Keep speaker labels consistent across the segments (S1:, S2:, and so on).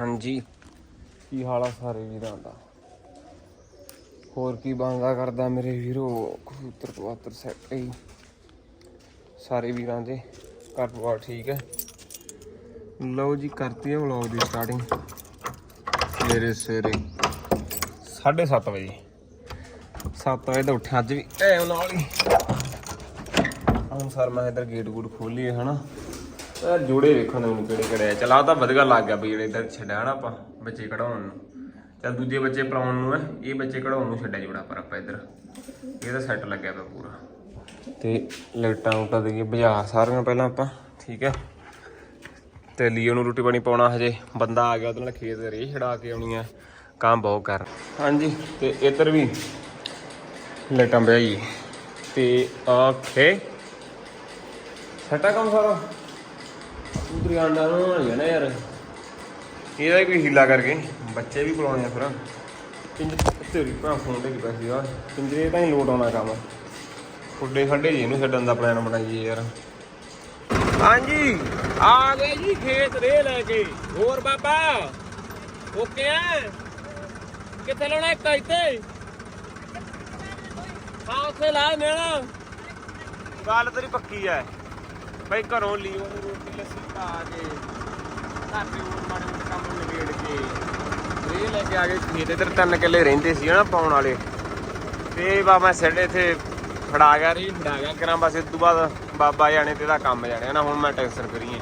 S1: ਹਾਂਜੀ। ਕੀ ਹਾਲ ਆ ਸਾਰੇ ਵੀਰਾਂ ਦਾ? ਹੋਰ ਕੀ ਬੰਦਾ ਕਰਦਾ ਮੇਰੇ ਵੀਰੋ? ਕਬੂਤਰ ਕਬੂਤਰ ਸੈੱਟ ਹੀ। ਸਾਰੇ ਵੀਰਾਂ ਦੇ ਘਰ ਪਰਿਵਾਰ ਠੀਕ ਹੈ। ਲਓ ਜੀ, ਕਰਤੀ ਹੈ ਵਲੌਗ ਦੀ ਸਟਾਰਟਿੰਗ ਮੇਰੇ ਸਵੇਰੇ 7:30 ਵਜੇ। 7 ਵਜੇ ਤਾਂ ਉੱਠਿਆ, ਅੱਜ ਵੀ ਟਾਈਮ ਨਾਲ ਹੀ। ਹੁਣ ਸਰ ਮੈਂ ਇਧਰ ਗੇਟ ਗੂਟ ਖੋਲੀਏ ਹਨਾ? ਯਾਰ ਜੋੜੇ ਵੇਖਣ ਨੂੰ ਮੈਨੂੰ ਕਿਹੜੇ ਕਿਹੜੇ ਆ। ਚਲ ਆ ਤਾਂ ਵਧੀਆ ਲੱਗ ਗਿਆ ਵੀ ਜਿਹੜੇ ਇਧਰ ਛੱਡਿਆ ਨਾ ਆਪਾਂ, ਬੱਚੇ ਕਢਾਉਣ ਨੂੰ। ਚਲ ਦੂਜੇ ਬੱਚੇ ਪਲਾਉਣ ਨੂੰ ਹੈ ਇਹ ਬੱਚੇ ਕਢਾਉਣ ਨੂੰ ਛੱਡਿਆ ਜੋੜਾ ਪਰ ਆਪਾਂ ਇਧਰ। ਇਹ ਤਾਂ ਸੈੱਟ ਲੱਗਿਆ ਪਿਆ ਪੂਰਾ। ਤੇ ਲਾਈਟਾਂ ਉਟਾ ਦੇਈਏ ਬੁਝਾ ਸਾਰੀਆਂ ਪਹਿਲਾਂ ਆਪਾਂ, ਠੀਕ ਹੈ ਤੇ ਲੀਓ ਨੂੰ ਰੋਟੀ ਪਾਣੀ ਪਾਉਣਾ ਹਜੇ, ਬੰਦਾ ਆ ਗਿਆ ਉਹਦੇ ਨਾਲ ਖੇਤ ਰੇ ਛੜਾ ਕੇ ਆਉਣੀ ਆ, ਕੰਮ ਬਹੁਤ ਕਰ। ਹਾਂਜੀ, ਤੇ ਇੱਧਰ ਵੀ ਲਾਈਟਾਂ ਬਈ ਤੇ ਆਖੇ ਸੱਟਾ ਕੰਮ ਸਾਰਾ? ਉਧਰ ਯਾਰ। ਇਹਦਾ ਕੋਈ ਹੀਲਾ ਕਰਕੇ ਬੱਚੇ ਵੀ ਬੁਲਾਉਣੇ ਆ ਫਿਰ। ਪਿੰਜ ਤੇਰੀ ਭਾ ਫੋਨ ਤੇ ਕੀਤਾ ਸੀਗਾ ਪਿੰਜਰੇ ਤਾਂ ਹੀ ਲੋਟ ਆਉਣਾ ਕੰਮ। ਫੁੱਡੇ ਖੱਡੇ ਜੀ ਇਹਨੂੰ ਛੱਡਣ ਦਾ ਪਲਾਨ ਬਣਾਈਏ ਯਾਰ। ਹਾਂਜੀ ਆ ਗਏ ਜੀ ਖੇਤ ਰੇ ਲੈ ਕੇ। ਹੋਰ ਬਾਬਾ ਓਕੇ ਆ ਕਿੱਥੇ ਲਾਉਣਾ ਇੱਕ ਇੱਥੇ? ਹਾਂ ਉੱਥੇ ਲਾ ਮੇਰਾ ਗੱਲ ਤੇਰੀ ਪੱਕੀ ਐ। ਬਈ ਘਰੋਂ ਲੀਓ ਨੂੰ ਰੋਟੀ ਲੱਸੀ ਪਾ ਕੇ ਘਰ ਦੇ ਹੋਰ ਮਾੜੇ ਮੋਟੇ ਕੰਮ ਨਿਬੇੜ ਕੇ ਰੇ ਲੈ ਕੇ ਆ ਗਏ ਖੇਤ। ਇਧਰ ਤਿੰਨ ਕਿੱਲੇ ਰਹਿੰਦੇ ਸੀ ਹਨਾ ਪਾਉਣ ਵਾਲੇ। ਤੇ ਬਾ ਮੈਂ ਸਿੱਧੇ ਇੱਥੇ ਫੜਾ ਗਿਆ ਰਹੀ ਫੜਾ ਗਿਆ ਕਰਾਂ, ਬਸ ਇਸ ਤੋਂ ਬਾਅਦ ਬਾਬਾ ਜਾਣੇ ਤੇ ਦਾ ਕੰਮ ਜਾਣੇ ਨਾ ਹੁਣ ਮੈਂ ਟੈਨਸ਼ਨ ਕਰੀਏ।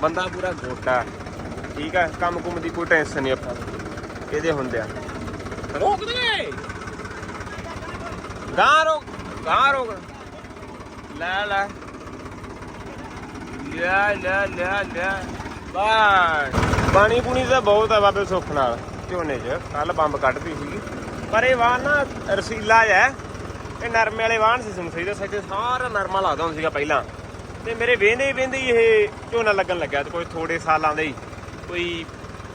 S1: ਬੰਦਾ ਪੂਰਾ ਗੋਟਾ ਠੀਕ ਹੈ ਕੰਮ ਕੁਮ ਦੀ ਕੋਈ ਟੈਨਸ਼ਨ ਨਹੀਂ ਆਪਾਂ ਇਹਦੇ ਹੁੰਦੇ ਆ ਰੋਕ ਦੇ! ਗਾਂ ਰੋਕ ਗਾਂ ਰੋਕ। ਲੈ ਲੈ। ਲੈ ਲੈ ਲੈ ਲੈ। ਬਾਸ ਪਾਣੀ ਪੂਣੀ ਤਾਂ ਬਹੁਤ ਆ ਬਾਬੇ ਸੁੱਖ ਨਾਲ, ਝੋਨੇ 'ਚ। ਕੱਲ ਬੰਬ ਕੱਢਦੀ ਸੀਗੀ ਪਰ ਇਹ ਵਾਹਨ ਨਾ ਰਸੀਲਾ ਹੈ। ਇਹ ਨਰਮੇ ਵਾਲੇ ਵਾਹਨ ਸੀ ਸਮਸਈ ਦੇ ਸੱਚੇ ਸਾਰਾ ਨਰਮਾ ਲੱਗਦਾ ਹੁੰਦਾ ਸੀਗਾ ਪਹਿਲਾਂ। ਤੇ ਮੇਰੇ ਵੇਂਦੇ ਵੇਂਦੇ ਹੀ ਇਹ ਝੋਨਾ ਲੱਗਣ ਲੱਗਿਆ ਤੇ ਕੋਈ ਥੋੜੇ ਸਾਲਾਂ ਦੇ ਹੀ। ਕੋਈ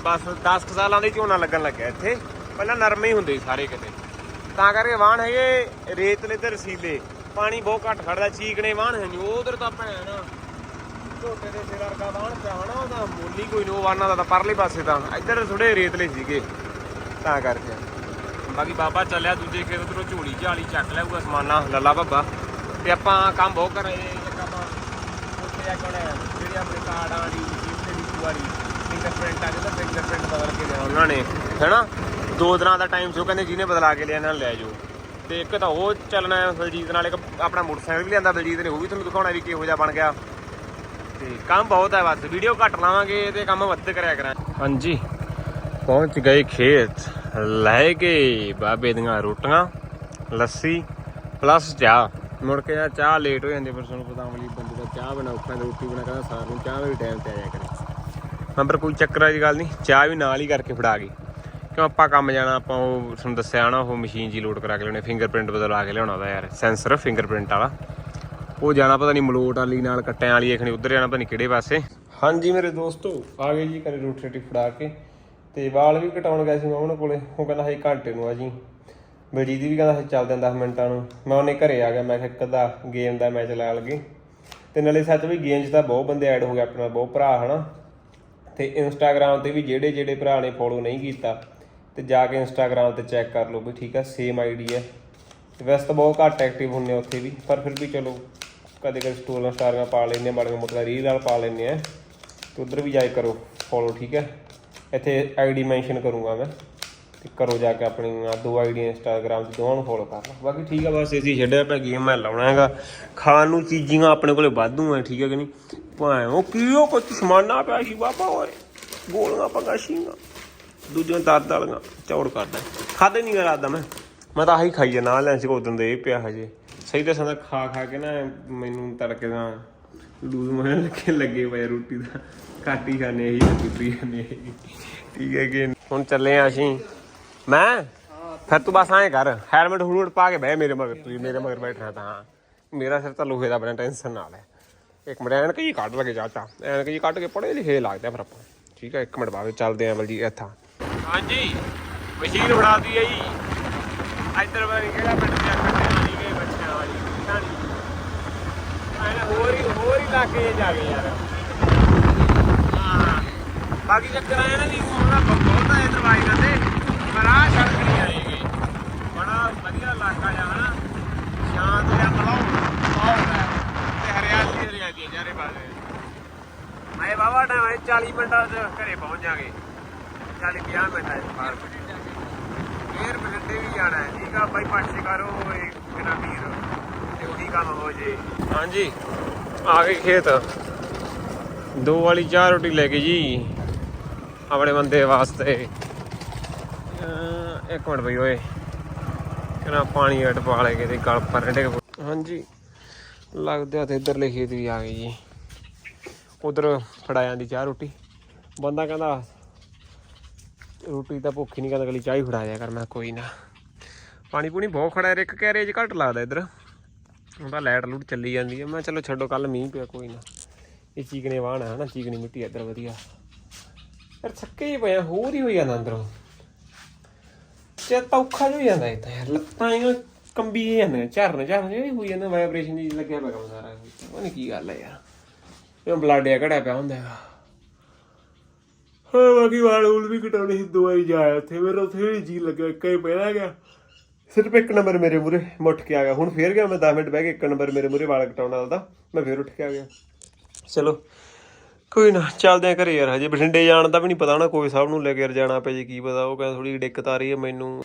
S1: ਬਸ 10 ਕੁ ਸਾਲਾਂ ਦੇ ਹੀ ਝੋਨਾ ਲੱਗਣ ਲੱਗਿਆ ਇੱਥੇ। ਪਹਿਲਾਂ ਨਰਮੇ ਹੀ ਹੁੰਦੇ ਸੀ ਸਾਰੇ ਕਿਤੇ। ਤਾਂ ਕਰਕੇ ਵਾਹਨ ਹੈਗੇ ਰੇਤਲੇ ਤੇ ਰਸੀਲੇ। ਪਾਣੀ ਬਹੁਤ ਘੱਟ ਖੜਦਾ, ਚੀਕਣੇ ਵਾਹਨ ਹੈ ਨਹੀਂ। ਉਧਰ ਤਾਂ ਭੈਣ ਝੋਟੇ ਦੇ ਸਿਰ ਵਰਗਾ ਵਾਹਨ ਪਿਆ ਹੋਣਾ, ਉਹਦਾ ਮੋਲੀ ਕੋਈ ਨੋ ਵਾਹਨਾਂ ਦਾ ਤਾਂ ਪਰਲੇ ਪਾਸੇ ਤਾਂ ਇੱਧਰ ਥੋੜੇ ਰੇਤਲੇ ਸੀਗੇ, ਤਾਂ ਕਰਕੇ। ਬਾਕੀ ਬਾਬਾ ਚੱਲਿਆ ਦੂਜੇ ਖੇਤ ਉਧਰੋਂ ਝੋਲੀ ਝਾਲੀ ਚੱਕ ਲਿਆਊਗਾ ਸਮਾਨਾ, ਲੱਲਾ ਬੱਬਾ। ਤੇ ਆਪਾਂ ਕੰਮ ਬਹੁਤ ਕਰੇ ਆਪਾਂ ਉੱਥੇ ਜਾ ਕੇ ਉਹਨੇ ਜਿਹੜੇ ਆਪਣੇ ਕਾਰਡਾਂ ਦੀ ਜਿਵੇਂ ਦੀ ਕੁਆਰੀ ਫਿੰਗਰਪ੍ਰਿੰਟ ਆ ਜਿਹੜਾ ਫਿੰਗਰਪ੍ਰਿੰਟ ਬਦਲ ਕੇ ਲਿਆ ਉਹਨਾਂ ਨੇ, ਹੈਨਾ? ਦੋ ਦਿਨਾਂ ਦਾ ਟਾਈਮ ਸੋ ਕਹਿੰਦੇ ਜਿਹਨੇ ਬਦਲਾ ਕੇ ਲਿਆ ਇਹਨਾਂ ਨੂੰ ਲੈ ਜਾਓ। ਤੇ ਇੱਕ ਤਾਂ ਉਹ ਚੱਲਣਾ ਬਲਜੀਤ ਨਾਲ, ਇੱਕ ਆਪਣਾ ਮੋਟਰਸਾਈਕਲ ਵੀ ਲਿਆਂਦਾ ਬਲਜੀਤ ਨੇ, ਉਹ ਵੀ ਤੁਹਾਨੂੰ ਦਿਖਾਉਣਾ ਵੀ ਕਿਹੋ ਜਿਹਾ ਬਣ ਗਿਆ। ਤੇ ਕੰਮ ਬਹੁਤ ਹੈ ਬਸ ਵੀਡੀਓ ਘੱਟ ਲਾਵਾਂਗੇ ਤੇ ਕੰਮ ਵੱਧ ਕਰਿਆ ਕਰਾਂ ਹਾਂਜੀ, ਪਹੁੰਚ ਗਏ ਖੇਤ, ਲੈ ਕੇ ਬਾਬੇ ਦੀਆਂ ਰੋਟੀਆਂ, ਲੱਸੀ ਪਲੱਸ ਚਾਹ। ਮੁੜ ਕੇ ਆ ਚਾਹ ਲੇਟ ਹੋ ਜਾਂਦੀ ਪਰ ਤੁਹਾਨੂੰ ਪਤਾ ਅਮਲੀ ਬੰਦੇ ਦਾ ਚਾਹ ਬਣਾ ਔਖਾ, ਤੇ ਰੋਟੀ ਬਣਾ ਕਹਿੰਦਾ ਸਾਰ ਨੂੰ ਚਾਹ ਵੀ ਟਾਈਮ ਤੇ ਆ ਜਾਇਆ ਕਰੇ। ਪਰ ਕੋਈ ਚੱਕਰ ਵਾਲੀ ਗੱਲ ਨਹੀਂ, ਚਾਹ ਵੀ ਨਾਲ ਹੀ ਕਰਕੇ ਫੜਾ ਗਈ ਕਿਉਂ ਆਪਾਂ ਕੰਮ ਜਾਣਾ, ਆਪਾਂ ਉਹ ਤੁਹਾਨੂੰ ਦੱਸਿਆ ਨਾ, ਉਹ ਮਸ਼ੀਨ ਜੀ ਲੋਡ ਕਰਾ ਕੇ ਲਿਆਉਣੇ ਫਿੰਗਰਪ੍ਰਿੰਟ ਬਦਲਾ ਕੇ ਲਿਆਉਣਾ ਦਾ ਯਾਰ ਸੈਂਸਰ ਫਿੰਗਰਪ੍ਰਿੰਟ ਵਾਲਾ। ਉਹ ਜਾਣਾ ਪਤਾ ਨਹੀਂ ਮਲੋਟ ਵਾਲੀ ਨਾਲ ਕੱਟਿਆਂ ਵਾਲੀ ਇਖਣੀ ਉਧਰ ਜਾਣਾ ਪਤਾ ਨਹੀਂ ਕਿਹੜੇ ਪਾਸੇ। ਹਾਂਜੀ ਮੇਰੇ ਦੋਸਤੋ, ਆ ਗਏ ਜੀ ਘਰੇ ਰੋਟੀ ਰੋਟੀ ਫੜਾ ਕੇ, ਤੇ ਵਾਲ ਵੀ ਕਟਾਉਣ ਗਿਆ ਸੀ ਮੈਂ ਉਹਨਾਂ ਕੋਲੇ। ਉਹ ਕਹਿੰਦਾ ਹੈ ਘੰਟੇ ਨੂੰ ਆ ਜੀ। ਬਲਜੀਤ ਦੀ ਵੀ ਕਹਿੰਦਾ ਸੀ ਚੱਲਦੇ 10 ਮਿੰਟਾਂ ਨੂੰ। ਮੈਂ ਉਹਨੇ ਘਰੇ ਆ ਗਿਆ, ਮੈਂ ਕਿਹਾ ਇੱਕ ਅੱਧਾ ਗੇਮ ਦਾ ਮੈਚ ਲਾ ਲਗੇ ਤੇ ਨਾਲੇ ਸੱਚ ਵੀ ਗੇਮ 'ਚ ਤਾਂ ਬਹੁਤ ਬੰਦੇ ਐਡ ਹੋ ਗਏ ਆਪਣਾ, ਬਹੁਤ ਭਰਾ, ਹਨਾ। ਤੇ ਇੰਸਟਾਗ੍ਰam ਤੇ ਵੀ ਜਿਹੜੇ ਜਿਹੜੇ ਭਰਾ ਨੇ ਫੋਲੋ ਨਹੀਂ ਕੀਤਾ, ਤੇ ਜਾ ਕੇ ਇੰਸਟਾਗ੍ਰam ਤੇ ਚੈੱਕ ਕਰ ਲਓ ਵੀ ਠੀਕ ਆ ਸੇਮ ਆਈਡੀ ਹੈ ਵੈਸੇ ਤਾਂ ਬਹੁਤ ਘੱਟ ਐਕਟਿਵ ਹੁੰਨੇ ਉੱਥੇ ਵੀ, ਪਰ ਫਿਰ ਵੀ ਚਲੋ। ਕਦੇ ਕਦੇ ਸਟੋਰੀਆਂ ਸਟਾਰੀਆਂ ਪਾ ਲੈਂਦੇ ਆ ਮਾੜੀਆਂ ਮੋਟੀਆਂ ਰੀਲ ਨਾਲ ਪਾ ਲੈਂਦੇ ਆ ਤੇ ਉਧਰ ਵੀ ਜਾਇ ਕਰੋ ਫੋਲੋ ਠੀਕ ਹੈ? ਇੱਥੇ ਆਈਡੀ ਮੈਂਸ਼ਨ ਕਰੂੰਗਾ ਮੈਂ। ਤੇ ਕਰੋ ਜਾ ਕੇ ਆਪਣੀਆਂ ਦੋ ਆਈਡੀ ਇੰਸਟਾਗ੍ਰam ਤੇ ਦੋਵਾਂ ਨੂੰ ਫੋਲੋ ਕਰ ਲਓ। ਬਾਕੀ ਠੀਕ ਆ ਬਸ ਇਸੀ ਛੱਡਿਆ ਪਿਆ ਗੇਮ ਮੈਂ ਲਾਉਣਾ ਹੈਗਾ। ਖਾਣ ਨੂੰ ਚੀਜ਼ੀਆਂ ਆਪਣੇ ਕੋਲੇ ਵਾਧੂ ਆ, ਠੀਕ ਹੈ ਕਿ ਨਹੀਂ? ਭਾਵੇਂ ਉਹ ਕੀ ਉਹ ਕੁਝ ਸਮਾਨਾ ਪਿਆ ਸੀ, ਬਾਬਾ ਓਏ। ਗੋਲੀਆਂ, ਪੰਗਾ ਸੀਗਾ ਦੂਜੀਆਂ ਦਰਦ ਵਾਲੀਆਂ, ਚੌੜ ਕਰਦਾ। ਖਾਦੇ ਨਹੀਂ ਰਾਦਾ ਮੈਂ। ਮੈਂ ਤਾਂ ਆਹੀ ਖਾਈ ਜਾ ਨਾਲ ਲੈਂ ਸੀ ਉਦੋਂ ਦੇ ਪਿਆ ਹਜੇ। ਸਹੀ ਦੱਸਾਂ ਤਾਂ ਖਾ ਖਾ ਕੇ ਨਾ ਮੈਨੂੰ ਤੜਕੇ ਦਾ ਲੂਜ਼ ਮੋਸ਼ਨ ਲੱਗੇ ਲੱਗੇ ਪਏ ਰੋਟੀ ਦਾ। ਘੱਟ ਹੀ ਖਾਣੇ ਇਹੀ ਲੱਗੀ ਜਾਂਦੇ ਠੀਕ ਹੈ ਕਿ ਹੁਣ ਚੱਲੇ ਆ ਅਸੀਂ। ਮੈਂ? ਫਿਰ ਤੂੰ ਬਸ ਐਂ ਕਰ ਹੈਲਮਟ ਹੁਲਮਟ ਪਾ ਕੇ ਬਹਿ ਮੇਰੇ ਮਗਰ, ਤੂੰ ਮੇਰੇ ਮਗਰ ਬੈਠਣਾ ਤਾਂ। ਮੇਰਾ ਸਿਰ ਤਾਂ ਲੋਹੇ ਦਾ ਬਣਾ ਟੈਨਸ਼ਨ ਨਾਲ ਹੈ। ਇੱਕ ਮਿੰਟ, ਐਨਕ ਜੀ ਕੱਢ ਲਗੇ ਚਾਚਾ ਐਨਕ ਜੀ ਕੱਢ ਕੇ ਪੜੇ ਲਿਖੇ ਲੱਗਦੇ ਆ ਫਿਰ ਆਪਾਂ। ਠੀਕ ਹੈ, ਇੱਕ ਮਿੰਟ ਬਾਅਦ ਚੱਲਦੇ ਆਂ ਬਲਜੀ ਇੱਥਾਂ। ਹਾਂਜੀ, ਮਸ਼ੀਨ ਫੜਾਤੀ ਹੈ ਜੀ। ਇੱਧਰ ਬਾਰੇ ਕਿਹੜਾ ਪਿੰਡ ਦੇ ਕੱਟੇ ਵਾਲੀ ਗਏ ਬੱਚਿਆਂ ਵਾਲੀ ਕਹਾਣੀ ਐਨੇ ਹੋਰ ਹੀ ਯਾਰ। ਹਾਂ। ਬਾਕੀ ਚੱਕਰ ਆਇਆ ਨਾ ਵੀ ਹੁਣ ਆਪਾਂ ਬਹੁਤ ਆਏ ਦਰਵਾਜ਼ੇ ਕਰਦੇ। ਪਰ ਆਹ ਸੜਕ ਨਹੀਂ ਆਏਗੀ ਬੜਾ ਵਧੀਆ ਇਲਾਕਾ ਜਾ ਹਨਾ। ਸ਼ਾਂਤ ਜਿਹਾ ਮਲਾਉ ਬਹੁਤ ਤੇ ਹਰਿਆਲੀ ਹਰਿਆਲੀ ਹੈ ਚਾਰੇ ਆਏ ਬਾਬਾ ਟਾਈਮ ਹੈ 40 ਮਿੰਟਾਂ ਚ ਘਰੇ ਪਹੁੰਚ ਜਾਗੇ। 40 50 ਮਿੰਟਾਂ ਚ ਬਾਹਰ। ਫੇਰ ਬਠਿੰਡੇ ਵੀ ਜਾਣਾ ਹੈ। ਠੀਕ ਆ, ਬਾਈ, ਪਾਸੇ ਕਰੋ, ਇਹ ਬਿਨਾ ਵੀਰ। ਤੇ ਉਹੀ ਕੰਮ ਹੋ ਜੇ। ਹਾਂਜੀ। ਆ ਗਏ ਖੇਤ। ਦੋ ਵਾਲੀ ਚਾਹ ਰੋਟੀ ਲੈ ਕੇ ਜੀ, ਆਪਣੇ ਬੰਦੇ ਵਾਸਤੇ। ਇੱਕ ਮਿੰਟ ਬਈ ਓਏ ਕਿਹਨਾਂ ਪਾਣੀ ਅਟ ਪਾ ਲੈ ਕੇ ਤੇ ਗਲ ਪਰ ਡੇ ਹਾਂਜੀ, ਲੱਗਦਾ ਆ ਤੇ ਇਧਰਲੇ ਖੇਤ ਵੀ ਆ ਗਏ ਜੀ। ਉਧਰ ਫੜਾ ਦੀ ਚਾਹ ਰੋਟੀ। ਬੰਦਾ ਕਹਿੰਦਾ, ਰੋਟੀ ਤਾਂ ਭੁੱਖ ਹੀ ਨਹੀਂ ਕਹਿੰਦਾ ਅਗਲੀ ਚਾਹ ਹੀ ਫੜਾ ਦਿਆ ਕਰ, ਮੈਂ ਕੋਈ ਨਾ। ਪਾਣੀ ਪੂਣੀ ਬਹੁਤ ਖੜਾ ਹੈ ਇੱਕ ਕੈਰੇਜ ਘੱਟ ਲੱਗਦਾ ਇਧਰ। ਉਹਦਾ ਲਾਈਟ ਲੂਟ ਚੱਲੀ ਜਾਂਦੀ ਹੈ ਮੈਂ ਚਲੋ ਛੱਡੋ ਕੱਲ ਮੀਂਹ ਪਿਆ, ਕੋਈ ਨਾ। ਇਹ ਚੀਕਨੇ ਵਾਹਣ ਹੈ ਨਾ ਚੀਕਨੀ ਮਿੱਟੀ ਇੱਧਰ ਵਧੀਆ। ਯਾਰ ਥੱਕੇ ਹੀ ਪਿਆ ਹੋਰ ਹੀ ਹੋ ਜਾਂਦਾ ਅੰਦਰੋਂ। ਚੇਤਾ ਔਖਾ ਹੋ ਜਾਂਦਾ ਇਹ ਤਾਂ ਯਾਰ ਲੱਤਾਂ ਇਹ ਕੰਬੀ ਜਿਹੀਆਂ ਝਰਨ ਝਰਨ ਜਿਹੜੀ ਹੋਈ ਜਾਂਦਾ ਵਾਈਬ੍ਰੇਸ਼ਨ ਜੀ ਲੱਗਿਆ ਪਿਆ ਕੰਮ ਸਾਰਾ। ਪਤਾ ਨਹੀਂ ਕੀ ਗੱਲ ਹੈ ਯਾਰ। ਇਹ ਬਲੱਡ ਆ ਘੜਿਆ ਪਿਆ ਹੁੰਦਾ ਹੈਗਾ। ਹਾਂ, ਬਾਕੀ ਵਾਲ ਵੂਲ ਵੀ ਕਟਾਉਣੇ ਸੀ, ਦਵਾਈ ਜਾਇਆ ਉੱਥੇ, ਮੇਰਾ ਉੱਥੇ ਜੀ ਲੱਗਿਆ ਕਈ ਪਹਿਲਾਂ ਗਿਆ। ਸਿਰਫ ਇੱਕ ਨੰਬਰ ਮੇਰੇ ਮੂਰੇ ਮੁੱਠ ਕੇ ਆ ਗਿਆ। ਹੁਣ ਫੇਰ ਗਿਆ, ਮੈਂ 10 ਮਿੰਟ ਬਹਿ ਕੇ ਇੱਕ ਨੰਬਰ ਮੇਰੇ ਮੂਰੇ ਵਾਲ ਕਟਾਉਣ ਵਾਲਾ ਦਾ, ਮੈਂ ਫੇਰ ਉੱਠ ਕੇ ਆ ਗਿਆ। ਚਲੋ, ਕੋਈ ਨਾ, ਚੱਲਦੇ ਆ ਘਰੇ ਯਾਰ, ਹਜੇ ਬਠਿੰਡੇ ਜਾਣ ਦਾ ਵੀ ਨਹੀਂ ਪਤਾ ਨਾ, ਕੋਈ ਸਾਹਿਬ ਨੂੰ ਲੈ ਕੇ ਯਾਰ ਜਾਣਾ ਪਏ ਜੀ, ਕੀ ਪਤਾ, ਉਹ ਕਹਿੰਦਾ ਥੋੜੀ ਦਿੱਕਤ ਆ ਰਹੀ ਹੈ ਮੈਨੂੰ।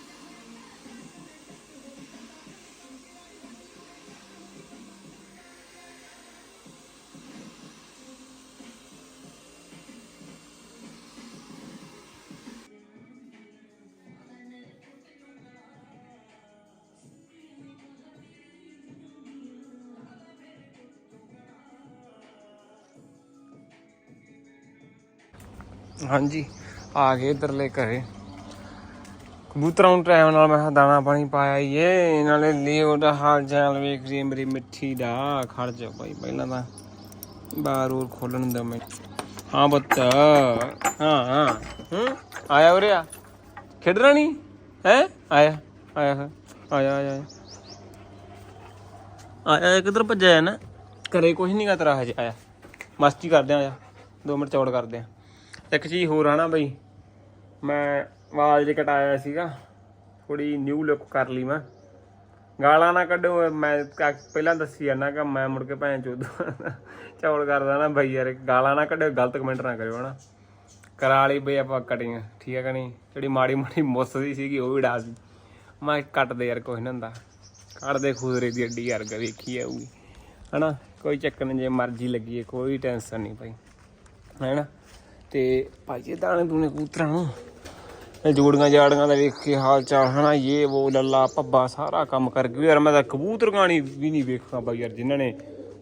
S1: ਹਾਂਜੀ, ਆ ਗਏ ਇਧਰਲੇ ਘਰੇ। ਕਬੂਤਰਾਂ ਨੂੰ ਟਾਈਮ ਨਾਲ ਮੈਂ ਕਿਹਾ ਦਾਣਾ ਪਾਣੀ ਪਾਇਆ ਈ ਏ, ਨਾਲੇ ਲੀਓ ਦਾ ਹਾਲ ਚਾਲ ਵੇਖ ਰਹੀ ਮੇਰੀ ਮਿੱਠੀ ਦਾ। ਖੜ ਜਾ ਭਾਈ, ਪਹਿਲਾਂ ਤਾਂ ਬਾਹਰ ਹੋਰ ਖੋਲਣ ਦਾ ਮੈਂ ਹਾਂ ਬੱਤ ਹਾਂ ਹਾਂ, ਹੂੰ, ਆਇਆ ਉਰੇ ਆ। ਖੇਡਣਾ ਨਹੀਂ ਹੈ? ਆਇਆ ਆਇਆ ਹੈ। ਆਇਆ ਆਇਆ। ਆਇਆ। ਆਇਆ, ਕਿੱਧਰ ਭੱਜਿਆ ਹੈ ਨਾ ਘਰੇ ਕੁਝ ਨਹੀਂ ਗਾ ਤੇਰਾ ਹਜੇ, ਆਇਆ। ਮਸਤੀ ਕਰਦੇ ਆ, ਆਇਆ। 2 ਮਿੰਟ ਚੌੜ ਕਰਦੇ ਆ। ਇੱਕ ਚੀਜ਼ ਹੋਰ ਆ ਨਾ ਬਈ, ਮੈਂ ਆਵਾਜ਼ ਜੇ ਕਟਾਇਆ ਸੀਗਾ ਥੋੜੀ ਨਿਊ ਲੁੱਕ ਕਰ ਲਈ ਮੈਂ। ਗਾਲਾਂ ਨਾ ਕੱਢੋ, ਮੈਂ ਪਹਿਲਾਂ ਦੱਸੀ ਜਾਂਦਾ ਕਿ ਮੈਂ ਮੁੜ ਕੇ ਭੈਣ ਚੋਦ ਚੌਲ ਕਰਦਾ ਨਾ ਬਈ ਯਾਰ, ਗਾਲਾਂ ਨਾ ਕੱਢੋ, ਗਲਤ ਕਮੈਂਟ ਨਾ ਕਰਿਓ ਹਨਾ। ਕਰਾ ਲਈ ਬਈ ਆਪਾਂ ਕਟਿੰਗ ਠੀਕ ਹੈ ਕਿ ਨਹੀਂ? ਜਿਹੜੀ ਮਾੜੀ ਮਾੜੀ ਮੁੱਸ ਦੀ ਸੀਗੀ, ਉਹ ਵੀ ਡਾ ਸੀ ਮੈਂ ਕੱਟ ਦੇ ਯਾਰ, ਕੁਛ ਨੀ ਹੁੰਦਾ। ਕੱਢ ਦੇ ਖੁਦਰੇ ਦੀ ਅੱਡੀ ਯਾਰ ਵੇਖੀ ਆਊਗੀ ਹਨਾ? ਕੋਈ ਚੱਕਰ ਨਹੀਂ ਜੇ ਮਰਜ਼ੀ ਲੱਗੀ ਕੋਈ ਟੈਨਸ਼ਨ ਨਹੀਂ ਭਾਈ ਹੈਨਾ? ਤੇ ਭਾਈ ਇਹ ਦਾਣੇ ਦੂਣੇ ਕਬੂਤਰਾਂ ਨੂੰ। ਇਹ ਜੋੜੀਆਂ ਜਾੜੀਆਂ ਦਾ ਵੇਖ ਕੇ ਹਾਲ ਚਾਲ ਹਨਾ ਇਹ ਉਹ ਲੱਲਾ ਪੱਬਾ ਸਾਰਾ ਕੰਮ ਕਰ ਗਏ। ਯਾਰ ਮੈਂ ਤਾਂ ਕਬੂਤਰ ਨਹੀਂ ਵੀ ਨਹੀਂ ਵੇਖਾਂ ਬਾਈ ਯਾਰ ਜਿਨ੍ਹਾਂ ਨੇ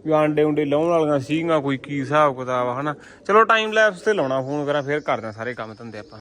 S1: ਵੀ ਆਂਡੇ ਉਂਡੇ ਲਾਉਣ ਵਾਲੀਆਂ ਸੀਗੀਆਂ ਕੋਈ ਕੀ ਹਿਸਾਬ ਕਿਤਾਬ ਆ, ਹਨਾ। ਚਲੋ ਟਾਈਮ ਲੈਪਸ ਤੇ ਲਾਉਣਾ ਫੋਨ ਕਰਾਂ ਫਿਰ ਕਰਦੇ ਸਾਰੇ ਕੰਮ ਧੰਦੇ ਆਪਾਂ।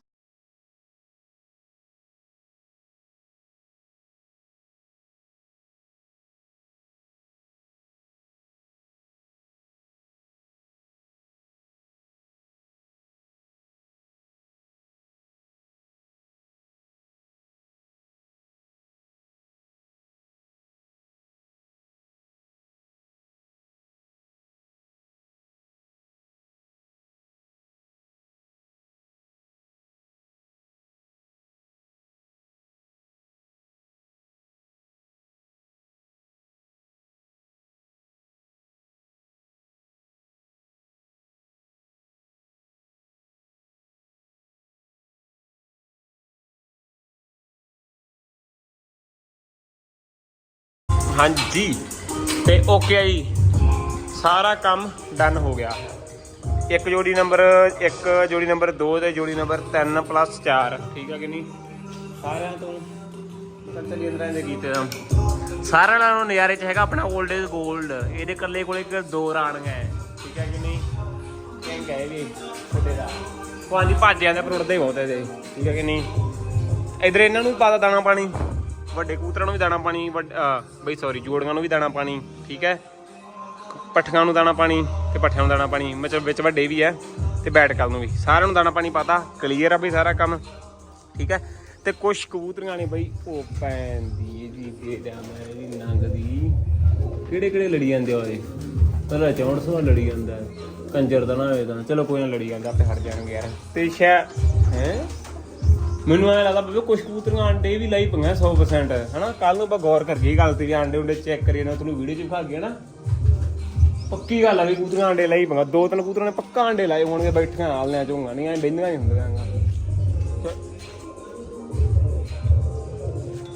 S1: ਹਾਂਜੀ। ਤੇ ਓਕੇ ਆ ਜੀ। ਸਾਰਾ ਕੰਮ ਡਨ ਹੋ ਗਿਆ। ਇੱਕ ਜੋੜੀ ਨੰਬਰ ਇੱਕ ਜੋੜੀ ਨੰਬਰ 2 ਤੇ ਜੋੜੀ ਨੰਬਰ 3 ਪਲੱਸ 4 ਠੀਕ ਆ ਕਿ ਨਹੀਂ? ਸਾਰਿਆਂ ਤੋਂ ਚੱਲ ਚੱਲੀ ਅੰਦਰ ਇਹਦੇ ਗੀਤੇ। ਦਾ ਸਾਰਿਆਂ ਨਾਲੋਂ ਨਜ਼ਾਰੇ 'ਚ ਹੈਗਾ ਆਪਣਾ 올ਡ ਇਜ਼ 골ਡ ਇਹਦੇ ਇਕੱਲੇ ਕੋਲੇ ਇੱਕ ਦੋ ਰਾਣੀਆਂ ਹੈ। ਠੀਕ ਹੈ ਕਿ ਨਹੀਂ? ਕਿੰਗ ਹੈ ਇਹ ਵੀ ਤੁਹਾਡੇ ਦਾ ਪੰਜ ਭੱਜ ਜਾਂਦੇ ਪਰ ਉੜਦੇ ਬਹੁਤ ਇਹਦੇ। ਠੀਕ ਹੈ ਕਿ ਨਹੀਂ? ਇਧਰ ਇਹਨਾਂ ਨੂੰ ਵੀ ਪਾਦਾ ਦਾਣਾ ਪਾਣੀ। ਵੱਡੇ ਕੂਤਰਾਂ ਨੂੰ ਵੀ ਦਾਣਾ ਪਾਣੀ, ਵੱਡ- ਬਈ ਸੌਰੀ ਜੋੜੀਆਂ ਨੂੰ ਵੀ ਦਾਣਾ ਪਾਣੀ, ਠੀਕ ਹੈ? ਪੱਠਿਆਂ ਨੂੰ ਦਾਣਾ ਪਾਣੀ ਤੇ ਪੱਠਿਆਂ ਨੂੰ ਦਾਣਾ ਪਾਣੀ, ਮਤਲਬ ਵਿੱਚ ਵੱਡੇ ਵੀ ਹੈ ਤੇ ਬੈਟ ਕੱਲ ਨੂੰ ਵੀ। ਸਾਰਿਆਂ ਨੂੰ ਦਾਣਾ ਪਾਣੀ ਪਾਤਾ ਕਲੀਅਰ ਆ ਬਈ ਸਾਰਾ ਕੰਮ, ਠੀਕ ਹੈ? ਤੇ ਕੁਝ ਕਬੂਤਰੀਆਂ ਨੇ ਬਈ, ਉਹ ਪੈਣ ਦੀ ਇਹਦੀ ਫੇੜਾ ਮੈਂ ਇਹਦੀ ਨੰਗ ਦੀ। ਕਿਹੜੇ ਕਿਹੜੇ ਲੜੀ ਜਾਂਦੇ ਆ ਉਹਦੇ? ਪਹਿਲਾਂ 6400 ਲੜੀ ਜਾਂਦਾ, ਕੰਜਰ ਦਾ ਨਾ ਹੋਏ ਤਾਂ। ਚਲੋ ਕੋਈ ਨਾ ਲੜੀ ਜਾਂਦਾ, ਆਪੇ ਹਟ ਜਾਣਗੇ ਯਾਰ। ਤੇ ਸ਼ੈ ਹੈ? ਮੈਨੂੰ ਐ ਲੱਗਦਾ ਬਈ ਕੁਝ ਕਬੂਤਰੀਆਂ ਆਂਡੇ ਵੀ ਲਾਈ ਪਈਆਂ 100% ਹਨਾ ਕੱਲ ਨੂੰ ਆਪਾਂ ਗੌਰ ਕਰੀਏ ਗੱਲ ਤੇ ਵੀ ਆਂਡੇ ਉਂਡੇ ਚੈੱਕ ਕਰੀਏ ਨਾ ਤੁਹਾਨੂੰ ਵੀਡੀਓ 'ਚ ਵਿਖਾ ਗਿਆ ਨਾ। ਪੱਕੀ ਗੱਲ ਆ ਵੀ ਕਬੂਤਰੀਆਂ ਆਂਡੇ ਲਾਈ ਪਈਆਂ। ਦੋ ਤਿੰਨ ਕਬੂਤਰਾਂ ਨੇ ਪੱਕਾ ਆਂਡੇ ਲਾਏ ਹੋਣਗੇ ਬੈਠੀਆਂ ਆਲਨਿਆਂ ਝੋਂਗਾ ਨਹੀਂ ਐ ਬੈਂਦੀਆਂ ਨਹੀਂ ਹੁੰਦੀਆਂ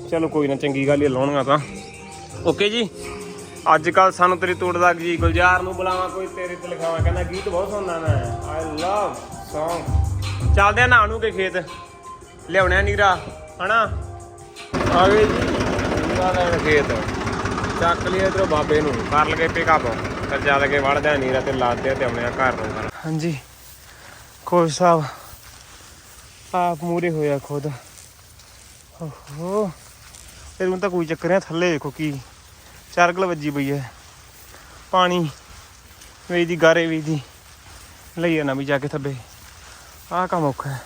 S1: ਚਲੋ ਕੋਈ ਨਾ ਚੰਗੀ ਗੱਲ ਹੀ ਆ, ਤਾਂ। ਓਕੇ ਜੀ ਅੱਜ ਕੱਲ ਸਾਨੂੰ ਤੇਰੀ ਤੋੜਦਾ ਜੀ ਗੁਲਜ਼ਾਰ ਨੂੰ ਬੁਲਾਵਾਂ ਕੋਈ ਤੇਰੇ ਤੇ ਲਿਖਾਵਾਂ ਕਹਿੰਦਾ ਗੀਤ ਬਹੁਤ ਸੁਣਦਾ ਮੈਂ। ਆਈ ਲਵ Song ਚੱਲਦੇ ਆ ਨਾਨੂ ਕੇ ਖੇਤ। ਲਿਆਉਣਿਆ ਨੀਰਾ ਹਨਾ? ਆ ਗਏ ਜੀ। ਨੀਰਾ ਲੈਣ ਖੇਤ। ਚੱਕ ਲਿਆ ਇਧਰੋਂ ਬਾਬੇ ਨੂੰ। ਕਰ ਲਗੇ ਪਿਕਅਪ ਫਿਰ ਜਾ ਲਗੇ ਵੜਦੇ ਆ ਨੀਰਾ ਤੇ ਲਾਦੇ ਆ ਤੇ ਆਉਣੇ ਆ ਘਰ ਨੂੰ। ਹਾਂਜੀ। ਕੋਚ ਸਾਹਿਬ ਆਪ ਮੂਰੇ ਹੋਇਆ ਖੁਦ। ਓਹੋ। ਫਿਰ ਹੁਣ ਤਾਂ ਕੋਈ ਚੱਕਰ ਨਹੀਂ ਥੱਲੇ ਦੇਖੋ ਕੀ। ਚਾਰਗਲ ਵੱਜੀ ਪਈ ਹੈ। ਪਾਣੀ ਵੇਦੀ ਗਾਰੇ ਵੇਦੀ ਲਈ ਨਾ ਵੀ ਜਾ ਕੇ ਥੱਬੇ। ਆਹ ਕੰਮ ਔਖਾ ਹੈ।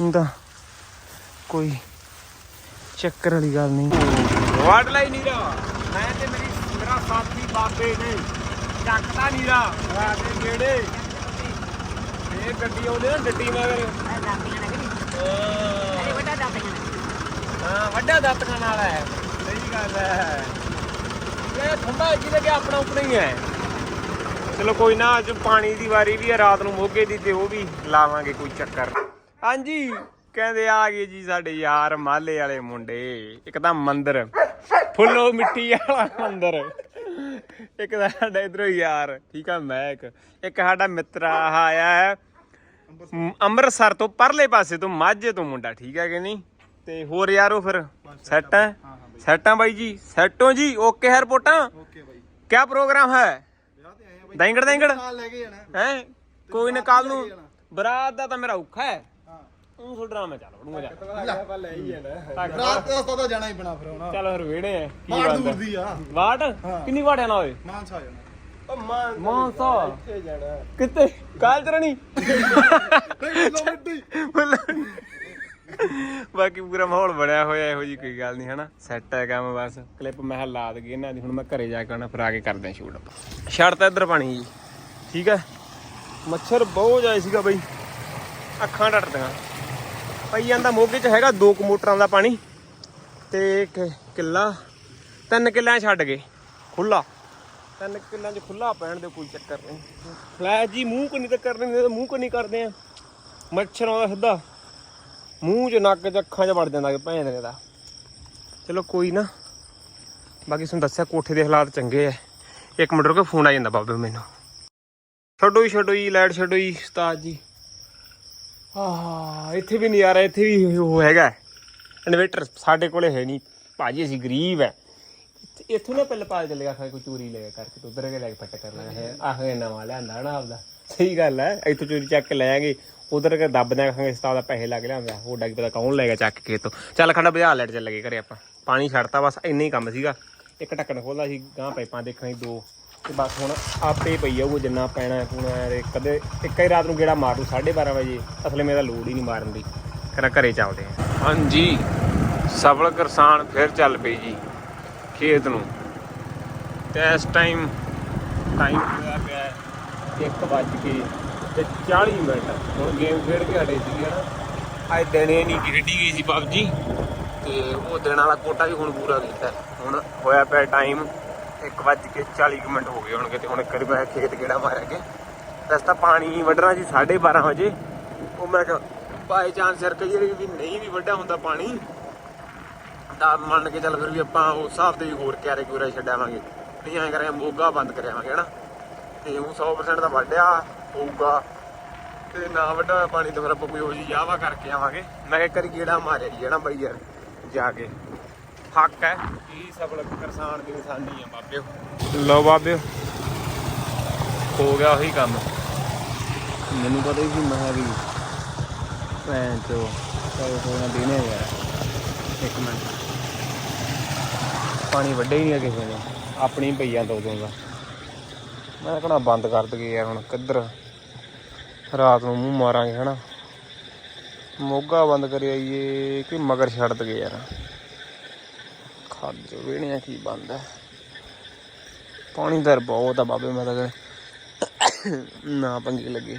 S1: ਹੁਣ ਤਾਂ ਕੋਈ ਚੱਕਰ ਵਾਲੀ ਗੱਲ ਨਹੀਂ। ਵਾਟ ਲਈ ਨੀਰਾ। ਮੈਂ ਤੇ ਮੇਰੀ ਮੇਰਾ ਸਾਥੀ ਬਾਬੇ ਨੇ। ਚੱਕਦਾ ਨੀਰਾ। ਰਾਤ ਦੇ ਨੇੜੇ। ਇਹ ਗੱਡੀ ਆਉਂਦੇ ਨਾ ਡੱਡੀ ਮਗਰ। ਹਾਂ। ਵੱਡਾ ਦਾਤਕਾਂ ਨਾਲ ਹੈ। ਸਹੀ ਗੱਲ ਹੈ। ਇਹ ਠੰਡਾ ਜਿਹਦੇ ਕਿ ਆਪਣਾ ਆਪਣਾ ਹੀ ਹੈ। ਚਲੋ ਕੋਈ ਨਾ ਅੱਜ ਪਾਣੀ ਦੀ ਵਾਰੀ ਵੀ ਹੈ ਰਾਤ ਨੂੰ ਮੋਗੇ ਦੀ ਤੇ ਉਹ ਵੀ ਲਾਵਾਂਗੇ ਕੋਈ ਚੱਕਰ। ਹਾਂਜੀ। ਕਹਿੰਦੇ ਆ ਗਏ ਜੀ ਸਾਡੇ ਯਾਰ ਮਾਲੇ ਵਾਲੇ ਮੁੰਡੇ। ਇੱਕ ਤਾਂ ਮੰਦਰ। ਫੁੱਲੋ ਮਿੱਟੀ ਵਾਲਾ ਮੰਦਰ। ਇੱਕ ਤਾਂ ਸਾਡਾ ਇਧਰੋਂ ਯਾਰ। ਠੀਕ ਆ ਮੈਂ ਇੱਕ। ਸਾਡਾ ਮਿੱਤਰ ਆਇਆ ਹੈ। ਅੰਮ੍ਰਿਤਸਰ ਤੋਂ ਪਰਲੇ ਪਾਸੇ ਤੋਂ ਮਾਝੇ ਤੋਂ ਮੁੰਡਾ ਠੀਕ ਹੈ ਕਿ ਨਹੀਂ? ਤੇ ਹੋਰ ਯਾਰੋ ਫਿਰ? ਸੈੱਟ ਹੈ? ਸੈੱਟ ਬਾਈ ਜੀ? ਸੈੱਟੋ ਜੀ? ਓਕੇ ਹੈ ਰਿਪੋਰਟਾਂ?
S2: Okay bye.
S1: ਕਿਆ ਪ੍ਰੋਗਰਾਮ ਹੈ? ਦੈਂਗੜ ਦੈਂਗੜ ਹੈ? ਕੋਈ ਨਾ ਕੱਲ ਨੂੰ ਬਰਾਤ ਦਾ ਤਾਂ ਮੇਰਾ ਔਖਾ ਹੈ। ਉਹ ਛੋੜਨਾ ਮੈਂ ਚੱਲ ਵੜੂਗਾ
S2: ਆਪਾਂ ਲੈ ਹੀ ਜਾਣਾ।
S1: ਚੱਲ
S2: ਰਾਤ ਦਾ ਰਸਤਾ ਤਾਂ ਜਾਣਾ ਹੀ ਬਣਾ ਫਿਰ ਹੁਣ।
S1: ਚੱਲ ਫਿਰ ਵੇੜੇ ਆ ਕੀ ਬਣਦਾ
S2: ਦੂਰ ਦੀ ਆ।
S1: ਵਾਟ। ਕਿੰਨੀ ਵਾਟਿਆ ਨਾ ਹੋਏ
S2: ਮਾਨਸਾ ਜਾਣਾ।
S1: ਮਾਨਸਾ।
S2: ਇੱਥੇ ਜਾਣਾ?
S1: ਕਿੱਥੇ? ਕਾਲ ਚਰਣੀ ਬਾਕੀ ਪੂਰਾ ਮਾਹੌਲ ਬਣਿਆ ਹੋਇਆ ਇਹੋ ਜੀ ਕੋਈ ਗੱਲ ਨਹੀਂ ਹਨਾ? ਸੈੱਟ ਹੈ ਕੰਮ ਬਸ। ਕਲਿੱਪ ਮੈਂ ਲਾ ਦਗੇ ਇਹਨਾਂ ਦੀ ਹੁਣ ਮੈਂ ਘਰੇ ਜਾ ਕੇ ਉਹਨਾਂ ਫਿਰ ਆ ਕੇ ਕਰਦੇ ਆ ਸ਼ੂਟ ਛੱਡਤਾ ਇੱਧਰ ਪਾਣੀ ਜੀ। ਠੀਕ ਹੈ? ਮੱਛਰ ਬਹੁਤ ਜਾਇ ਸੀਗਾ ਬਈ। ਅੱਖਾਂ ਡਰਦੀਆਂ ਪਈ ਜਾਂਦਾ ਮੋਗੇ 'ਚ ਹੈਗਾ ਦੋ ਕੁ ਮੋਟਰਾਂ ਦਾ ਪਾਣੀ ਤੇ ਕਿੱਲਾ। ਤਿੰਨ ਕਿੱਲਿਆਂ 'ਚ ਛੱਡ ਗਏ ਖੁੱਲਾ ਤਿੰਨ ਕਿੱਲਿਆਂ 'ਚ ਖੁੱਲਾ ਪੈਣ ਦੇ ਕੋਈ ਚੱਕਰ ਨਹੀਂ। ਫਲੈਸ਼ ਜੀ ਮੂੰਹ ਕੋ ਨਹੀਂ ਤਾਂ ਕਰਨੇ ਤਾਂ ਮੂੰਹ ਕੋ ਨਹੀਂ ਕਰਦੇ ਆ। ਮੱਛਰ ਆਉਂਦਾ ਸਿੱਧਾ। ਮੂੰਹ 'ਚ ਨੱਕ 'ਚ ਅੱਖਾਂ 'ਚ ਵੜ ਜਾਂਦਾ ਭੈਣ ਦੇ ਦਾ। ਚਲੋ ਕੋਈ ਨਾ। ਬਾਕੀ ਤੁਹਾਨੂੰ ਦੱਸਿਆ ਕੋਠੇ ਦੇ ਹਾਲਾਤ ਚੰਗੇ ਐ ਇੱਕ ਮਿੰਟ ਰੁਕੋ, ਫੋਨ ਆ ਜਾਂਦਾ ਬਾਬੇ ਮੈਨੂੰ। ਛੱਡੋ ਹੀ ਛੱਡੋ ਜੀ, ਲਾਈਟ ਛੱਡੋ ਜੀ, ਉਸਤਾਦ ਜੀ। ਆਹ, ਇੱਥੇ ਵੀ ਨਜ਼ਾਰਾ, ਇੱਥੇ ਵੀ ਉਹ ਹੈਗਾ। ਇਨਵੇਟਰ ਸਾਡੇ ਕੋਲੇ ਹੈ ਨਹੀਂ। ਭਾਜੀ, ਅਸੀਂ ਗਰੀਬ ਹੈ ਇੱਥੋਂ ਨਾ ਪਹਿਲੇ ਪਾਲ ਚੱਲੇਗਾ ਕੋਈ ਚੋਰੀ ਲੈ ਕਰਕੇ ਤੇ ਉਧਰ ਕੇ ਲੈ ਕੇ ਫੱਟ ਕਰਨਾ ਹੈ ਆਹ ਇਹ ਨਵਾਂ ਲਿਆਂਦਾ ਨਾ ਆਪਦਾ। ਸਹੀ ਗੱਲ ਹੈ ਇੱਥੋਂ ਚੋਰੀ ਚੱਕ ਕੇ ਲੈ ਆਂਗੇ। ਉਧਰ ਕੇ ਦੱਬ ਦਿਆਂ ਖਾਂਗੇ ਉਸਤਾਦ ਦਾ ਪੈਸੇ ਲੱਗ ਲਿਆਂਦਾ। ਉਹ ਡੱਗ ਪਤਾ ਕੌਣ ਲੈ ਗਿਆ ਚੱਕ ਕੇ ਤੋਂ ਚੱਲ ਖੰਡਾ ਬਜਾ ਲੈਟ ਚੱਲ ਗਏ ਘਰੇ ਆਪਾਂ। ਪਾਣੀ ਛੱਡਤਾ ਬਸ, ਇੰਨਾ ਹੀ ਕੰਮ ਸੀਗਾ। ਇੱਕ ਢੱਕਣ ਖੋਲਦਾ ਸੀ ਗਾਂ ਪਾਈਪਾਂ ਦੇਖਣੀ ਦੋ। ਤੇ ਬਸ ਹੁਣ ਆਪੇ ਪਈ ਜਾਊਗਾ ਜਿੰਨਾ ਪੈਣਾ ਪੂਣਾ ਕਦੇ ਇੱਕ ਹੀ ਰਾਤ ਨੂੰ ਗੇੜਾ ਮਾਰ ਲੂ 12:30 ਵਜੇ, ਅਸਲੇ ਮੇਰਾ ਲੋੜ ਹੀ ਨਹੀਂ ਮਾਰਨ ਦੀ। ਕਹਿੰਦਾ ਘਰੇ ਚੱਲਦੇ ਆ। ਹਾਂਜੀ, ਸਫਲ ਕਿਸਾਨ ਫਿਰ ਚੱਲ ਪਈ ਜੀ, ਖੇਤ ਨੂੰ। ਤੇ ਇਸ ਟਾਈਮ ਟਾਈਮ ਹੋਇਆ ਪਿਆ ਹੈ, ਇੱਕ ਵੱਜ ਕੇ ਤੇ 40 ਮਿੰਟ। ਹੁਣ ਗੇਮ ਖੇਡ ਕੇ ਹਟੇ ਸੀ ਨਾ ਅੱਜ ਦਿਨੇ ਨਹੀਂ ਖੇਡੀ ਗਈ ਸੀ ਪਬਜੀ, ਤੇ ਉਹ ਦਿਨ ਵਾਲਾ ਕੋਟਾ ਵੀ ਹੁਣ ਪੂਰਾ ਕੀਤਾ। ਹੁਣ ਹੋਇਆ ਪਿਆ ਟਾਈਮ 1 ਵੱਜ ਕੇ 40 ਕੁ ਮਿੰਟ ਹੋ ਗਏ ਹੋਣਗੇ ਤੇ ਹੁਣ ਇੱਕ ਵਾਰੀ ਮੈਂ ਖੇਤ ਕਿਹੜਾ ਮਾਰਿਆ ਕੇ ਰਸਤਾ ਪਾਣੀ ਵੱਢਣਾ ਸੀ 12:30 ਵਜੇ। ਉਹ ਮੈਂ ਕਿਹਾ ਬਾਈ ਚਾਂਸ ਸਿਰ ਕਈ ਵੀ ਨਹੀਂ ਵੀ ਵੱਡਾ ਹੁੰਦਾ ਪਾਣੀ। ਤਾਂ ਮੰਨ ਕੇ ਚੱਲ ਫਿਰ ਵੀ ਆਪਾਂ ਉਸ ਹਿਸਾਬ ਤੇ ਵੀ ਹੋਰ ਕਿਆਰੇ ਕਿਉਰੇ ਛੱਡਾਵਾਂਗੇ। ਨਹੀਂ, ਐਂ ਕਰਿਆ ਮੋਗਾ ਬੰਦ ਕਰਿਆਵਾਂਗੇ, ਹਨਾ? ਤੇ ਉਹ 100% ਦਾ ਵੱਢਿਆ ਹੋਊਗਾ। ਤੇ ਨਾ ਵੱਡਾ ਹੋਇਆ ਪਾਣੀ ਤਾਂ ਫਿਰ ਆਪਾਂ ਕੋਈ ਉਹ ਜੀ ਯਾਵਾ ਕਰਕੇ ਆਵਾਂਗੇ। ਮੈਂ ਕਿਹਾ ਕਰੀ ਗੇੜਾ ਮਾਰਿਆ ਜੀ ਜਿਹੜਾ ਬਈ ਯਾਰ, ਜਾ ਕੇ। ਹੱਕ ਹੈ। ਕੀ ਸਬਲ ਕਿਸਾਨ ਦੀ ਨਿਸ਼ਾਨੀ ਆ ਬਾਬਿਓ ਲੋ ਬਾਬਿਓ ਹੋ ਗਿਆ ਉਹੀ ਕੰਮ। ਮੈਨੂੰ ਪਤਾ ਹੀ ਸੀ ਮੈਂ ਵੀ ਭੈਣ ਚੋ ਕੋਈ ਹੋਣਾ ਦੇਣੇ ਯਾਰ। ਇੱਕ ਮਿੰਟ। ਪਾਣੀ ਵੱਡੇ ਹੀ ਨਹੀਂ ਆ ਕਿਸੇ ਨੇ। ਆਪਣੀ ਪਈਆਂ ਦੋ ਦੋ ਦਾ। ਮੈਂ ਕਹਣਾ ਬੰਦ ਕਰ ਦਈਏ ਯਾਰ ਹੁਣ ਕਿੱਧਰ? ਰਾਤ ਨੂੰ ਮੂੰਹ ਮਾਰਾਂਗੇ ਹਨਾ। ਮੋਗਾ ਬੰਦ ਕਰੀ ਆਈਏ ਕਿ ਮਗਰ ਛੱਡ ਦਈਏ ਯਾਰ। ਖੱਜ ਵੇਣਿਆ ਕੀ ਬੰਦ ਪਾਣੀ ਦਰ ਬਹੁਤ ਆ ਬਾਬੇ, ਮੈਂ ਤਾਂ ਨਾ ਪੰਗੇ ਲੱਗੇ।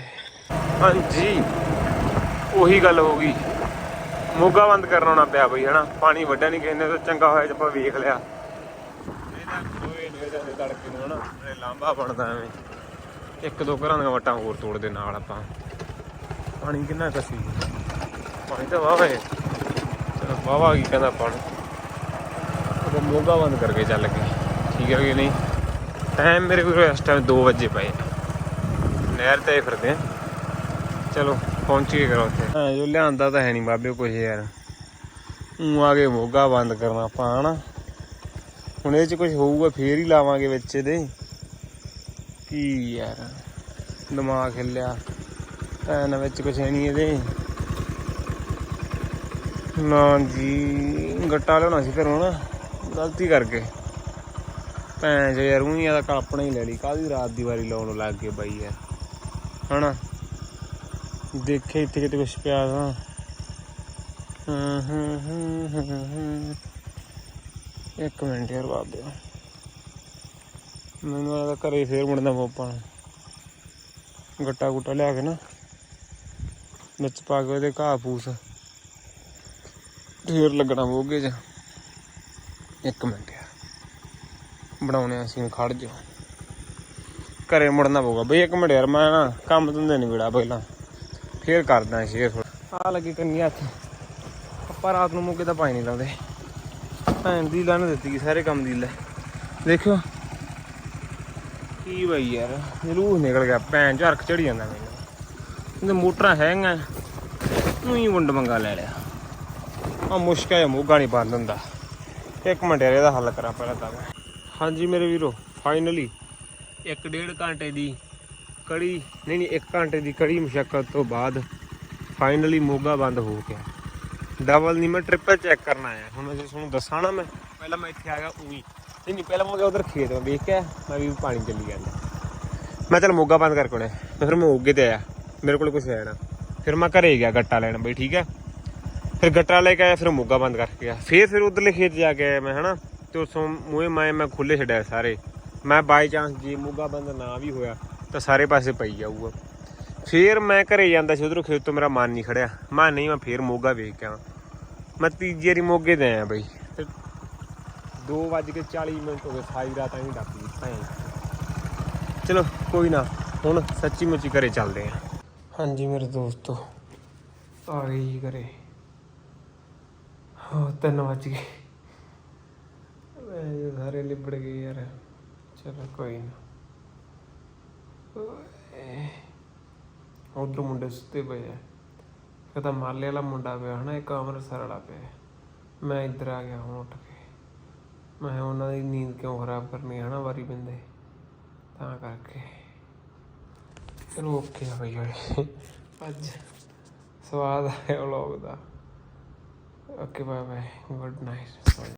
S1: ਹਾਂਜੀ, ਉਹੀ ਗੱਲ ਹੋ ਗਈ। ਮੋਗਾ ਬੰਦ ਕਰਨ ਆਉਣਾ ਪਿਆ ਬਈ, ਹਨਾ? ਪਾਣੀ ਵੱਡਾ ਨਹੀਂ ਕਹਿੰਦੇ ਤਾਂ ਚੰਗਾ ਹੋਇਆ ਜੇ ਆਪਾਂ ਵੇਖ ਲਿਆ। ਇਹਦਾ ਕੋਈ ਨਹੀਂ ਇਹਦੇ ਤੜਕੇ ਨੂੰ, ਹਨਾ? ਇਹ ਲਾਂਬਾ ਬਣਦਾ ਐਵੇਂ। ਇੱਕ ਦੋ ਘਰਾਂ ਦੀਆਂ ਵਟਾਂ ਹੋਰ ਤੋੜਦੇ ਨਾਲ ਆਪਾਂ। ਪਾਣੀ ਕਿੰਨਾ ਕਸੀ ਪਾਣੀ ਤਾਂ ਵਾਹ ਹੈ ਚਲੋ ਵਾਵਾ ਕੀ ਕਹਿੰਦਾ ਪਾਣੀ ਉਹ ਮੋਗਾ ਬੰਦ ਕਰਕੇ ਚੱਲ ਗਏ। ਠੀਕ ਹੈ ਕਿ ਨਹੀਂ? ਟਾਈਮ ਮੇਰੇ ਕੋਲ ਇਸ ਟਾਈਮ 2 ਵਜੇ ਪਏ ਨਹਿਰ ਤੇ ਫਿਰਦੇ ਆ। ਚਲੋ ਪਹੁੰਚੀਏ ਕਰੋ ਉੱਥੇ। ਹਾਂ, ਜੋ ਲਿਆਂਦਾ ਤਾਂ ਹੈ ਨਹੀਂ ਬਾਬੇ ਕੁਝ ਯਾਰ। ਉਹ ਆ ਕੇ ਮੋਗਾ ਬੰਦ ਕਰਨਾ ਆਪਾਂ, ਹਨਾ? ਹੁਣ ਇਹ ਚ ਕੁਝ ਹੋਊਗਾ, ਫੇਰ ਹੀ ਲਾਵਾਂਗੇ ਵਿੱਚ ਇਹਦੇ। ਕੀ ਯਾਰ, ਦਿਮਾਗ ਹਿੱਲਿਆ। ਐਨ ਵਿੱਚ ਕੁਝ ਹੈ ਨਹੀਂ ਇਹਦੇ। ਨਾ ਜੀ, ਗੱਟਾ ਲਿਆਉਣਾ ਸੀ ਘਰੋਂ ਨਾ ਗਲਤੀ ਕਰਕੇ। ਭੈਣ ਜੇ ਯਾਰ, ਉਹੀ ਆ ਤਾਂ ਆਪਣਾ ਹੀ ਲੈ ਲਈ। ਕਾਹਦੀ ਰਾਤ ਦੀ ਵਾਰੀ ਲਾਉਣ ਲੱਗ ਗਏ ਬਾਈ ਯਾਰ। ਹਨਾ? ਦੇਖੇ ਇੱਥੇ ਕਿਤੇ ਕੁਛ ਪਿਆ ਤਾਂ। ਹੂੰ ਹੂੰ ਹੂੰ ਹੂੰ ਇੱਕ ਮਿੰਟ ਯਾਰ ਬਾਬੇ ਮੈਨੂੰ ਲੱਗਦਾ ਘਰੇ ਫੇਰ ਮੁੜਨਾ ਨੂੰ। ਗੱਟਾ ਗੁੱਟਾ ਲਿਆ ਕੇ ਨਾ। ਵਿੱਚ ਪਾ ਕੇ ਉਹਦੇ ਘਾਹ ਫੂਸ ਫੇਰ ਲੱਗਣਾ ਮੋਗੇ 'ਚ। ਇੱਕ ਮਿੰਟ ਯਾਰ। ਬਣਾਉਣੇ ਆ ਅਸੀਂ ਖੜ ਜਾ ਘਰੇ ਮੁੜਨਾ ਪਊਗਾ। ਬਈ ਇੱਕ ਮਿੰਟ ਯਾਰ, ਮੈਂ ਨਾ ਕੰਮ ਧੰਦੇ ਨਹੀਂ ਵਿੜਾ ਪਹਿਲਾਂ। ਫੇਰ ਕਰਦਾ ਸ਼ੇਅਰ ਥੋੜਾ ਆ ਲੱਗੀ ਕੰਨੀ ਹੱਥ। ਆਪਾਂ ਰਾਤ ਨੂੰ ਮੋਗੇ ਤਾਂ ਪਾਣੀ ਨਹੀਂ ਲਾਉਂਦੇ। ਭੈਣ ਦੀ ਲਾਣ ਦਿੱਤੀ ਸਾਰੇ ਕੰਮ ਦੀ ਲੈ। ਦੇਖਿਓ। ਕੀ ਬਈ ਯਾਰ, ਜਲੂਸ ਨਿਕਲ ਗਿਆ। ਭੈਣ ਝਰਕ ਚੜੀ ਜਾਂਦਾ ਮੈਨੂੰ। ਇਹਦੇ ਮੋਟਰਾਂ ਹੈਗੀਆਂ। ਨੂੰ ਹੀ ਵੰਡ ਮੰਗਾ ਲੈ ਲਿਆ। ਆ ਮੁਸ਼ਕਲ ਹੈ ਮੋਗਾ ਨਹੀਂ ਬੰਦ ਹੁੰਦਾ। ਇੱਕ ਮਿੰਟ ਯਾਰ, ਇਹਦਾ ਹੱਲ ਕਰਾਂ ਪਹਿਲਾਂ ਤਾਂ ਮੈਂ। ਹਾਂਜੀ ਮੇਰੇ ਵੀਰੋ ਫਾਈਨਲੀ ਇੱਕ ਡੇਢ ਘੰਟੇ ਦੀ ਕੜੀ, ਨਹੀਂ ਨਹੀਂ, ਇੱਕ ਘੰਟੇ ਦੀ ਕੜੀ ਮੁਸ਼ਕਲ ਤੋਂ ਬਾਅਦ ਫਾਈਨਲੀ ਮੋਗਾ ਬੰਦ ਹੋ ਗਿਆ। ਡਬਲ ਨਹੀਂ, ਮੈਂ ਟ੍ਰਿਪਲ ਚੈੱਕ ਕਰਨ ਆਇਆ ਹੁਣ ਮੈਂ ਤੁਹਾਨੂੰ ਦੱਸਾਂ ਨਾ ਮੈਂ, ਪਹਿਲਾਂ ਮੈਂ ਇੱਥੇ ਆ ਗਿਆ, ਉਹੀ ਨਹੀਂ ਨਹੀਂ, ਪਹਿਲਾਂ ਮੈਂ ਗਿਆ ਉਧਰ ਖੇਤ ਮੈਂ ਵੇਖ ਕੇ ਮੈਂ ਵੀ ਪਾਣੀ ਚੱਲੀ ਜਾਂਦਾ। ਮੈਂ ਚਲ ਮੋਗਾ ਬੰਦ ਕਰਕੇ ਆਉਣਾ ਹੈ। ਫਿਰ ਮੈਂ ਮੋਗੇ ਤੇ ਆਇਆ। ਮੇਰੇ ਕੋਲ ਕੁਝ ਹੈ ਨਾ ਫਿਰ ਮੈਂ ਘਰੇ ਗਿਆ ਗੱਟਾ ਲੈਣ ਬਈ, ਠੀਕ ਹੈ? ਫਿਰ ਗੱਟਾ ਲੈ ਕੇ ਆਇਆ, ਫਿਰ ਮੋਗਾ ਬੰਦ ਕਰਕੇ ਗਿਆ। ਫਿਰ ਫਿਰ ਉਧਰਲੇ ਖੇਤ ਜਾ ਕੇ ਆਇਆ ਮੈਂ, ਹਨਾ? ਤੇ ਉਸੋਂ ਮੂਹੇ ਮੈਂ ਮੈਂ ਖੁੱਲੇ ਛੱਡਿਆ ਸਾਰੇ। ਮੈਂ ਬਾਈ ਚਾਂਸ ਜੇ ਮੋਗਾ ਬੰਦ ਨਾ ਵੀ ਹੋਇਆ, ਤਾਂ ਸਾਰੇ ਪਾਸੇ ਪਈ ਜਾਊਗਾ। ਫਿਰ ਮੈਂ ਘਰੇ ਜਾਂਦਾ ਸੀ, ਉਧਰੋਂ ਖੇਤ ਤੋਂ ਮੇਰਾ ਮਨ ਨਹੀਂ ਖੜਿਆ। ਮੈਂ ਨਹੀਂ, ਮੈਂ ਫੇਰ ਮੋਗਾ ਵੇਖ ਕੇ ਆਵਾਂ। ਮੈਂ ਤੀਜੀ ਵਾਰੀ ਮੋਗੇ ਤੇ ਆਇਆ ਬਈ। ਤੇ 2:40 ਮਿੰਟ ਹੋ ਗਏ, ਸਾਰੀ ਰਾਤ ਐਂ ਡੱਪ ਗਈ ਚਲੋ, ਕੋਈ ਨਾ, ਹੁਣ ਸੱਚੀ ਮੁੱਚੀ ਘਰੇ ਚੱਲਦੇ ਆਂ। ਹਾਂਜੀ ਮੇਰੇ ਦੋਸਤੋ, ਆ ਗਏ ਜੀ ਘਰੇ। ਹਾਂ, ਤਿੰਨ ਵੱਜ ਗਏ। ਵੇ ਸਾਰੇ ਲਿਬੜ ਗਏ ਯਾਰ। ਚਲੋ ਕੋਈ ਨਾ। ਉਧਰ ਮੁੰਡੇ ਸੁੱਤੇ ਪਏ ਆ। ਫਿਰ ਮਾਲੇ ਵਾਲਾ ਮੁੰਡਾ ਪਿਆ ਹਨਾ, ਇੱਕ ਅੰਮ੍ਰਿਤਸਰ ਵਾਲਾ ਪਿਆ। ਮੈਂ ਇੱਧਰ ਆ ਗਿਆ, ਹੁਣ ਉੱਠ ਕੇ। ਮੈਂ ਉਹਨਾਂ ਦੀ ਨੀਂਦ ਕਿਉਂ ਖਰਾਬ ਕਰਨੀ ਹਨਾ, ਵਾਰੀ ਬੰਦੇ ਤਾਂ ਕਰਕੇ। ਚਲੋ ਓਕੇ ਆ ਬਈ। ਅੱਜ ਸਵਾਦ ਆਇਆ ਵਲੌਗ ਦਾ। Okay bye bye good night